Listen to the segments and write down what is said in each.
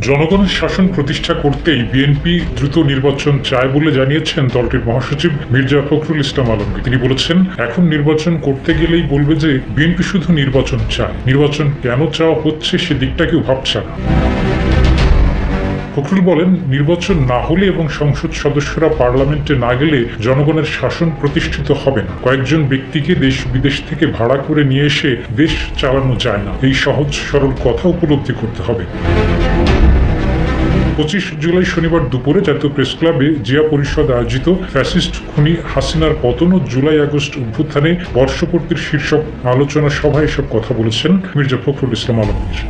জনগণের শাসন প্রতিষ্ঠা করতেই বিএনপি দ্রুত নির্বাচন চায় বলে জানিয়েছেন দলটির মহাসচিব মির্জা ফখরুল ইসলাম আলমগীর। তিনি বলেছেন, এখন নির্বাচন করতে গেলেই বলবে যে বিএনপি শুধু নির্বাচন চায়। নির্বাচন কেন চাওয়া হচ্ছে সে দিকটা কেউ ভাবছে না। ফখরুল বলেন, নির্বাচন না হলে এবং সংসদ সদস্যরা পার্লামেন্টে না গেলে জনগণের শাসন প্রতিষ্ঠিত হবে না। কয়েকজন ব্যক্তিকে দেশ বিদেশ থেকে ভাড়া করে নিয়ে এসে দেশ চালানো যায় না। এই সহজ, সরল কথা উপলব্ধি করতে হবে। পঁচিশ জুলাই শনিবার দুপুরে জাতীয় প্রেস ক্লাবে জিয়া পরিষদ আয়োজিত ফ্যাসিস্ট খুনি হাসিনার পতন ও জুলাই আগস্ট অভ্যুত্থানে বর্ষপূর্তির শীর্ষক আলোচনা সভায় এসব কথা বলেছেন মির্জা ফখরুল ইসলাম আলমগীর।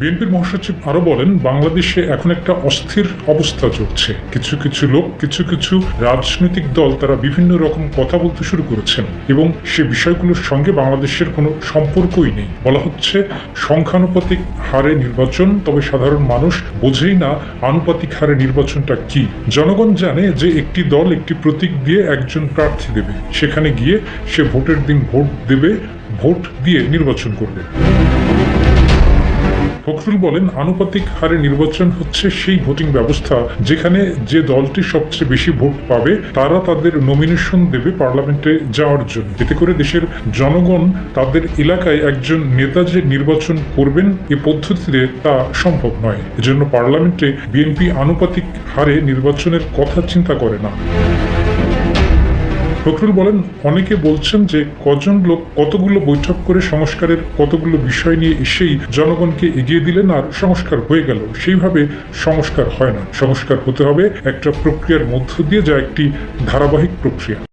বিএনপির মহাসচিব আরও বলেন, বাংলাদেশে এখন একটা অস্থির অবস্থা চলছে। কিছু কিছু লোক, কিছু কিছু রাজনৈতিক দল তারা বিভিন্ন রকম কথা বলতে শুরু করেছেন এবং সে বিষয়গুলোর সঙ্গে বাংলাদেশের কোনো সম্পর্কই নেই। বলা হচ্ছে, সংখ্যানুপাতিক হারে নির্বাচন, তবে সাধারণ মানুষ বোঝেই না আনুপাতিক হারে নির্বাচনটা কি। জনগণ জানে যে একটি দল একটি প্রতীক দিয়ে একজন প্রার্থী দেবে। সেখানে গিয়ে সে ভোটের দিন ভোট দেবে, ভোট দিয়ে নির্বাচন করবে। ফখরুল বলেন, আনুপাতিক হারে নির্বাচন হচ্ছে সেই ভোটিং ব্যবস্থা যেখানে যে দলটি সবচেয়ে বেশি ভোট পাবে, তারা তাদের নমিনেশন দেবে পার্লামেন্টে যাওয়ার জন্য। এতে করে দেশের জনগণ তাদের এলাকায় একজন নেতা যে নির্বাচন করবেন এ পদ্ধতিতে তা সম্ভব নয়। এজন্য পার্লামেন্টে বিএনপি আনুপাতিক হারে নির্বাচনের কথা চিন্তা করে না। ফখরুল বলেন, অনেকে বলছেন যে কজন লোক কতগুলো বৈঠক করে সংস্কারের কতগুলো বিষয় নিয়ে এসেই জনগণকে এগিয়ে দিলেন আর সংস্কার হয়ে গেল। সেইভাবে সংস্কার হয় না। সংস্কার হতে হবে, একটা প্রক্রিয়ার মধ্য দিয়ে যা একটি ধারাবাহিক প্রক্রিয়া।